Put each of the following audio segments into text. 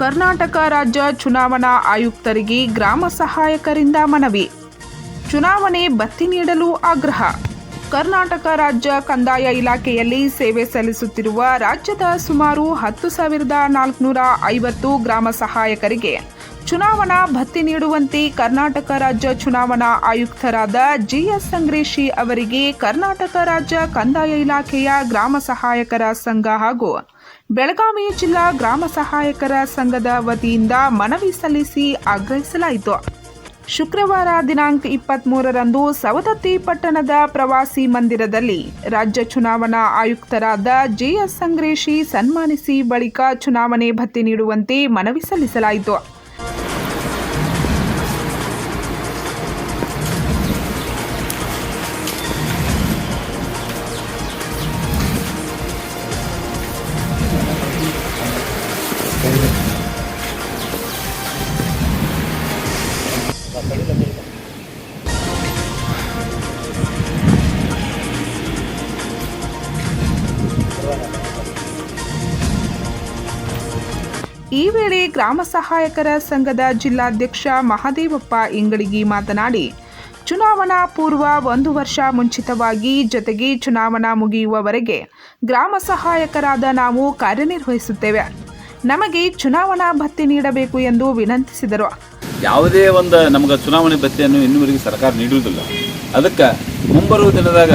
ಕರ್ನಾಟಕ ರಾಜ್ಯ ಚುನಾವಣಾ ಆಯುಕ್ತರಿಗೆ ಗ್ರಾಮ ಸಹಾಯಕರಿಂದ ಮನವಿ. ಚುನಾವಣೆ ಬತ್ತಿ ನೀಡಲು ಆಗ್ರಹ. ಕರ್ನಾಟಕ ರಾಜ್ಯ ಕಂದಾಯ ಇಲಾಖೆಯಲ್ಲಿ ಸೇವೆ ಸಲ್ಲಿಸುತ್ತಿರುವ ರಾಜ್ಯದ ಸುಮಾರು ಹತ್ತು ಸಾವಿರದ ನಾಲ್ಕುನೂರ ಐವತ್ತು ಗ್ರಾಮ ಸಹಾಯಕರಿಗೆ ಚುನಾವಣಾ ಭತ್ತಿ ನೀಡುವಂತೆ ಕರ್ನಾಟಕ ರಾಜ್ಯ ಚುನಾವಣಾ ಆಯುಕ್ತರಾದ ಜಿಎಸ್ ಸಂಗ್ರೇಶಿ ಅವರಿಗೆ ಕರ್ನಾಟಕ ರಾಜ್ಯ ಕಂದಾಯ ಇಲಾಖೆಯ ಗ್ರಾಮ ಸಹಾಯಕರ ಸಂಘ ಹಾಗೂ ಬೆಳಗಾವಿ ಜಿಲ್ಲಾ ಗ್ರಾಮ ಸಹಾಯಕರ ಸಂಘದ ವತಿಯಿಂದ ಮನವಿ ಸಲ್ಲಿಸಿ ಆಗ್ರಹಿಸಲಾಯಿತು. ಶುಕ್ರವಾರ ದಿನಾಂಕ ಇಪ್ಪತ್ಮೂರರಂದು ಸವದತ್ತಿ ಪಟ್ಟಣದ ಪ್ರವಾಸಿ ಮಂದಿರದಲ್ಲಿ ರಾಜ್ಯ ಚುನಾವಣಾ ಆಯುಕ್ತರಾದ ಜೆಎಸ್ ಸಂಗ್ರೇಶಿ ಸನ್ಮಾನಿಸಿ ಬಳಿಕ ಚುನಾವಣೆ ಭತ್ಯೆ ನೀಡುವಂತೆ ಮನವಿ ಸಲ್ಲಿಸಲಾಯಿತು. ಈ ವೇಳೆ ಗ್ರಾಮ ಸಹಾಯಕರ ಸಂಘದ ಜಿಲ್ಲಾಧ್ಯಕ್ಷ ಮಹಾದೇವಪ್ಪ ಇಂಗಳಿಗಿ ಮಾತನಾಡಿ, ಚುನಾವಣಾ ಪೂರ್ವ ಒಂದು ವರ್ಷ ಮುಂಚಿತವಾಗಿ ಜೊತೆಗೆ ಚುನಾವಣಾ ಮುಗಿಯುವವರೆಗೆ ಗ್ರಾಮ ಸಹಾಯಕರಾದ ನಾವು ಕಾರ್ಯನಿರ್ವಹಿಸುತ್ತೇವೆ. ನಮಗೆ ಚುನಾವಣಾ ಭತ್ತಿ ನೀಡಬೇಕು ಎಂದು ವಿನಂತಿಸಿದರು. ಯಾವುದೇ ಒಂದು ನಮಗೆ ಚುನಾವಣೆ ಭತ್ತಿಯನ್ನು ಇನ್ನುವರೆಗೆ ಸರ್ಕಾರ ನೀಡುವುದಿಲ್ಲ. ಅದಕ್ಕೆ ಮುಂಬರುವ ದಿನದಾಗ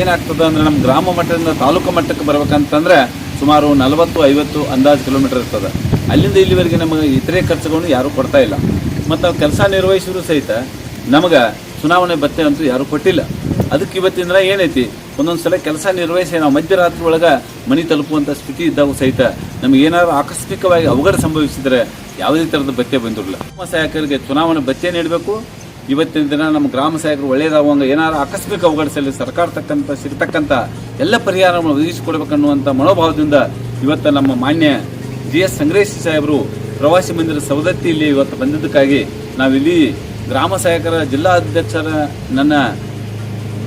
ಏನಾಗ್ತದೆ ಅಂದ್ರೆ ನಮ್ಮ ಗ್ರಾಮ ಮಟ್ಟದಿಂದ ತಾಲೂಕು ಮಟ್ಟಕ್ಕೆ ಬರ್ಬೇಕಂತಂದ್ರೆ ಸುಮಾರು ನಲವತ್ತು ಐವತ್ತು ಅಂದಾಜು ಕಿಲೋಮೀಟರ್ ಇರ್ತದೆ. ಅಲ್ಲಿಂದ ಇಲ್ಲಿವರೆಗೆ ನಮಗೆ ಇತರೆ ಖರ್ಚುಗಳನ್ನು ಯಾರೂ ಕೊಡ್ತಾ ಇಲ್ಲ. ಮತ್ತು ಕೆಲಸ ನಿರ್ವಹಿಸಿದ್ರು ಸಹಿತ ನಮಗೆ ಚುನಾವಣೆ ಭತ್ತೆ ಅಂತೂ ಯಾರೂ ಕೊಟ್ಟಿಲ್ಲ. ಅದಕ್ಕೆ ಇವತ್ತಿಂದ ಏನೈತಿ? ಒಂದೊಂದು ಸಲ ಕೆಲಸ ನಿರ್ವಹಿಸಿ ನಾವು ಮಧ್ಯರಾತ್ರಿ ಒಳಗೆ ಮನೆ ತಲುಪುವಂಥ ಸ್ಥಿತಿ ಇದ್ದಾಗ ಸಹಿತ ನಮಗೆ ಏನಾದರೂ ಆಕಸ್ಮಿಕವಾಗಿ ಅವಘಡ ಸಂಭವಿಸಿದರೆ ಯಾವುದೇ ಥರದ ಭತ್ತೆ ಬಂದಿರಲಿಲ್ಲ ಗ್ರಾಮ ಸಹಾಯಕರಿಗೆ ಚುನಾವಣೆ ಭತ್ತೆ ನೀಡಬೇಕು. ಇವತ್ತಿನ ದಿನ ನಮ್ಮ ಗ್ರಾಮ ಸಹಾಯಕರು ಒಳ್ಳೆಯದಾಗುವಂಗೆ ಏನಾದ್ರು ಆಕಸ್ಮಿಕ ಅವಘಡಿಸಲಿ ಸರ್ಕಾರ ತಕ್ಕಂಥ ಸಿಗ್ತಕ್ಕಂಥ ಎಲ್ಲ ಪರಿಹಾರವನ್ನು ಒದಗಿಸಿಕೊಡ್ಬೇಕನ್ನುವಂಥ ಮನೋಭಾವದಿಂದ ಇವತ್ತು ನಮ್ಮ ಮಾನ್ಯ ಜಿ ಎಸ್ ಸಂಗ್ರೇಶ್ ಸಾಹೇಬರು ಪ್ರವಾಸಿ ಮಂದಿರ ಸವದತ್ತಿಯಲ್ಲಿ ಇವತ್ತು ಬಂದಿದ್ದಕ್ಕಾಗಿ ನಾವಿಲ್ಲಿ ಗ್ರಾಮ ಸಹಾಯಕರ ಜಿಲ್ಲಾ ಅಧ್ಯಕ್ಷರ ನನ್ನ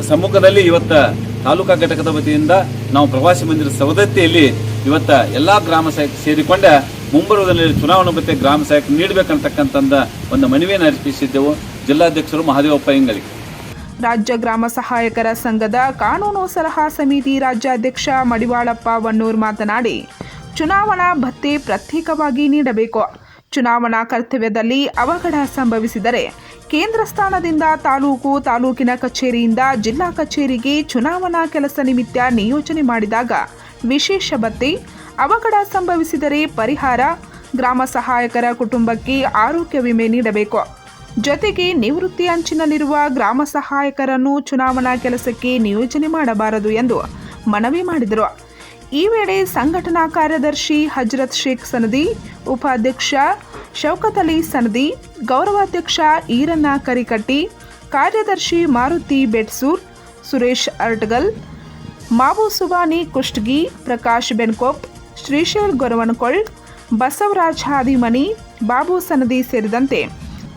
ಸಮ್ಮುಖದಲ್ಲಿ ಇವತ್ತು ತಾಲೂಕಾ ಘಟಕದ ವತಿಯಿಂದ ನಾವು ಪ್ರವಾಸಿ ಮಂದಿರ ಸವದತ್ತಿಯಲ್ಲಿ ಇವತ್ತ ಎಲ್ಲಾ ಗ್ರಾಮ ಸಹಾಯಕ ಸೇರಿಕೊಂಡ ಮುಂಬರುವುದರಲ್ಲಿ ಚುನಾವಣೆ ಭತ್ಯೆ ಗ್ರಾಮ ಸಹಾಯಕ ನೀಡಬೇಕಂತಕ್ಕಂಥ ಒಂದು ಮನವಿಯನ್ನು ಅರ್ಪಿಸಿದ್ದೆವು ಜಿಲ್ಲಾಧ್ಯಕ್ಷರು ಮಹಾದೇವಪ್ಪ ಇಂಗಳಿಗೆ ರಾಜ್ಯ ಗ್ರಾಮ ಸಹಾಯಕರ ಸಂಘದ ಕಾನೂನು ಸಲಹಾ ಸಮಿತಿ ರಾಜ್ಯಾಧ್ಯಕ್ಷ ಮಡಿವಾಳಪ್ಪ ವನ್ನೂರ್ ಮಾತನಾಡಿ ಚುನಾವಣಾ ಭತ್ಯೆ ಪ್ರತ್ಯೇಕವಾಗಿ ನೀಡಬೇಕು. ಚುನಾವಣಾ ಕರ್ತವ್ಯದಲ್ಲಿ ಅವಘಡ ಸಂಭವಿಸಿದರೆ ಕೇಂದ್ರ ಸ್ಥಾನದಿಂದ ತಾಲೂಕು ತಾಲೂಕಿನ ಕಚೇರಿಯಿಂದ ಜಿಲ್ಲಾ ಕಚೇರಿಗೆ ಚುನಾವಣಾ ಕೆಲಸ ನಿಮಿತ್ತ ನಿಯೋಜನೆ ಮಾಡಿದಾಗ ವಿಶೇಷ ಭತ್ಯೆ, ಅವಘಡ ಸಂಭವಿಸಿದರೆ ಪರಿಹಾರ, ಗ್ರಾಮ ಸಹಾಯಕರ ಕುಟುಂಬಕ್ಕೆ ಆರೋಗ್ಯ ವಿಮೆ ನೀಡಬೇಕು. ಜೊತೆಗೆ ನಿವೃತ್ತಿ ಅಂಚಿನಲ್ಲಿರುವ ಗ್ರಾಮ ಸಹಾಯಕರನ್ನು ಚುನಾವಣಾ ಕೆಲಸಕ್ಕೆ ನಿಯೋಜನೆ ಮಾಡಬಾರದು ಎಂದು ಮನವಿ ಮಾಡಿದರು. ಈ ವೇಳೆ ಸಂಘಟನಾ ಕಾರ್ಯದರ್ಶಿ ಹಜರತ್ ಶೇಖ್ ಸನದಿ, ಉಪಾಧ್ಯಕ್ಷ ಶೌಕತ್ ಅಲಿ ಸನದಿ, ಗೌರವಾಧ್ಯಕ್ಷ ಈರಣ್ಣ ಕರಿಕಟ್ಟಿ, ಕಾರ್ಯದರ್ಶಿ ಮಾರುತಿ ಬೆಟ್ಸೂರ್, ಸುರೇಶ್ ಅರ್ಟಗಲ್, ಮಾವು ಸುಬಾನಿ ಕುಷ್ಟಗಿ, ಪ್ರಕಾಶ್ ಬೆನ್ಕೋಪ್, ಶ್ರೀಶೈಲ್ ಗೊರವನಕೊಳ್, ಬಸವರಾಜ್ ಹಾದಿಮನಿ, ಬಾಬು ಸನದಿ ಸೇರಿದಂತೆ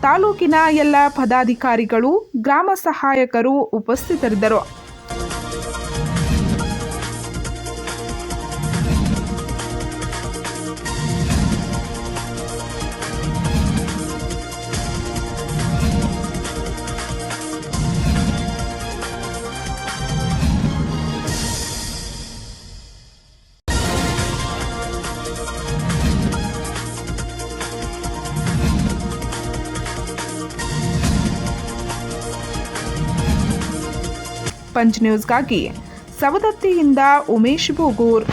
ತಾಲೂಕಿನ ಎಲ್ಲ ಪದಾಧಿಕಾರಿಗಳು, ಗ್ರಾಮ ಸಹಾಯಕರು ಉಪಸ್ಥಿತರಿದ್ದರು. ಪಂಚ್ ನ್ಯೂಸ್ಗಾಗಿ ಸವದತ್ತಿಯಿಂದ ಉಮೇಶ್ ಬೋಗೂರ್